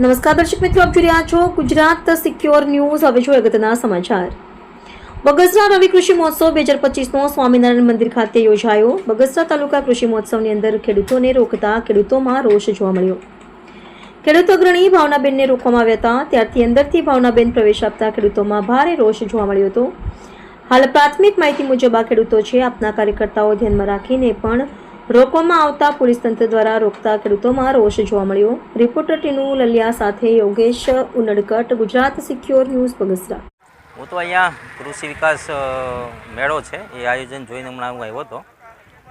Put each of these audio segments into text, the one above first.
નમસ્કાર દર્શક મિત્રો, આપ જોઈ રહ્યા છો ગુજરાત સિક્યોર ન્યૂઝ. હવે જો અગત્યના સમાચાર. બગસરા રવિ કૃષિ મહોત્સવ બે હજાર પચીસનો સ્વામિનારાયણ મંદિર ખાતે યોજાયો. બગસરા તાલુકા કૃષિ મહોત્સવની અંદર ખેડૂતોને રોકતા ખેડૂતોમાં રોષ જોવા મળ્યો. ખેડૂત અગ્રણી ભાવનાબેનને રોકવામાં આવ્યા હતા. ત્યારથી અંદરથી ભાવનાબેન પ્રવેશ આપતા ખેડૂતોમાં ભારે રોષ જોવા મળ્યો હતો. હાલ પ્રાથમિક માહિતી મુજબ આ ખેડૂતો છે. આપના કાર્યકર્તાઓ ધ્યાનમાં રાખીને પણ રોકવામાં આવતા પોલીસ તંત્ર દ્વારા રોકતા ખેડૂતોમાં રોષ જોવા મળ્યો. રિપોર્ટર ટીનુ લલિયા સાથે યોગેશ ઉનડકટ, ગુજરાત સિક્યોર ન્યૂઝ બગસરા. હું તો અહીંયા કૃષિ વિકાસ મેળો છે. એ આયોજન જોઈને હમણાં હું આવ્યો હતો.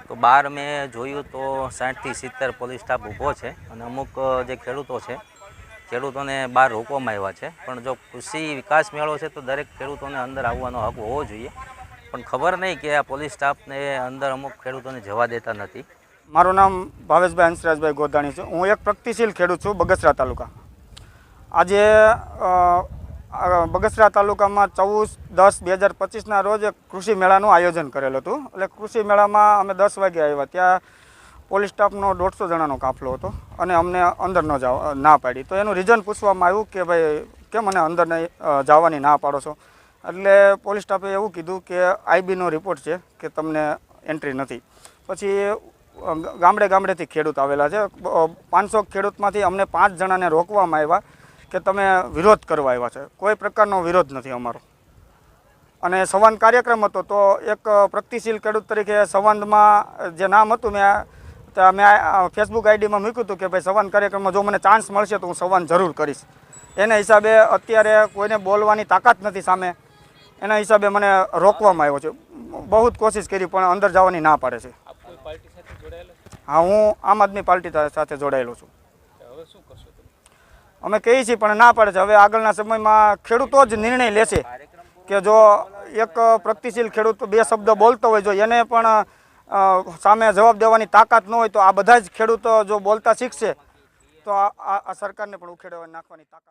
તો બહાર મેં જોયું તો સાઠથી સિત્તેર પોલીસ સ્ટાફ ઊભો છે અને અમુક જે ખેડૂતો છે, ખેડૂતોને બહાર રોકવામાં આવ્યા છે. પણ જો કૃષિ વિકાસ મેળો છે તો દરેક ખેડૂતોને અંદર આવવાનો હક હોવો જોઈએ. પણ ખબર નહીં કે આ પોલીસ સ્ટાફને અંદર અમુક ખેડૂતોને જવા દેતા નથી. મારું નામ ભાવેશભાઈ હંસરાજભાઈ ગોધાણી છે. હું એક પ્રગતિશીલ ખેડૂત છું બગસરા તાલુકા. આજે બગસરા તાલુકામાં ચૌદ દસ બે હજાર પચીસના રોજ કૃષિ મેળાનું આયોજન કરેલું હતું. એટલે કૃષિ મેળામાં અમે દસ વાગે આવ્યા. ત્યાં પોલીસ સ્ટાફનો દોઢસો જણાનો કાફલો હતો અને અમને અંદર ન જવા ના પાડી. તો એનું રીઝન પૂછવામાં આવ્યું કે ભાઈ, કેમ મને અંદર જવાની ના પાડો છો? એટલે પોલીસ સ્ટાફે એવું કીધું કે આઈબીનો રિપોર્ટ છે કે તમને એન્ટ્રી નથી. પછી ગામડે ગામડેથી ખેડૂત આવેલા છે. પાંચસો ખેડૂતમાંથી અમને પાંચ જણાને રોકવામાં આવ્યા કે તમે વિરોધ કરવા આવ્યા છે. કોઈ પ્રકારનો વિરોધ નથી અમારો. અને સંવાદ કાર્યક્રમ હતો તો એક પ્રગતિશીલ ખેડૂત તરીકે સંવાદમાં, જે નામ હતું મેં ત્યાં મેં ફેસબુક આઈડીમાં મૂક્યું હતું કે ભાઈ સંવાદ કાર્યક્રમમાં જો મને ચાન્સ મળશે તો હું સંવાદ જરૂર કરીશ. એના હિસાબે અત્યારે કોઈને બોલવાની તાકાત નથી સામે એના હિસાબે મને રોકવામાં આવ્યો છે. બહુ જ કોશિશ કરી પણ અંદર જવાની ના પાડે છે. હા હું આમ આદમી પાર્ટી સાથે જોડાયેલો છું. અમે કહીએ છીએ પણ ના પાડે છે. હવે આગળના સમયમાં ખેડૂતો જ નિર્ણય લેશે કે જો એક પ્રગતિશીલ ખેડૂત બે શબ્દ બોલતો હોય જો એને પણ સામે જવાબ દેવાની તાકાત ન હોય તો આ બધા જ ખેડૂતો જો બોલતા શીખશે તો આ સરકારને પણ ઉખેડવા નાખવાની તાકાત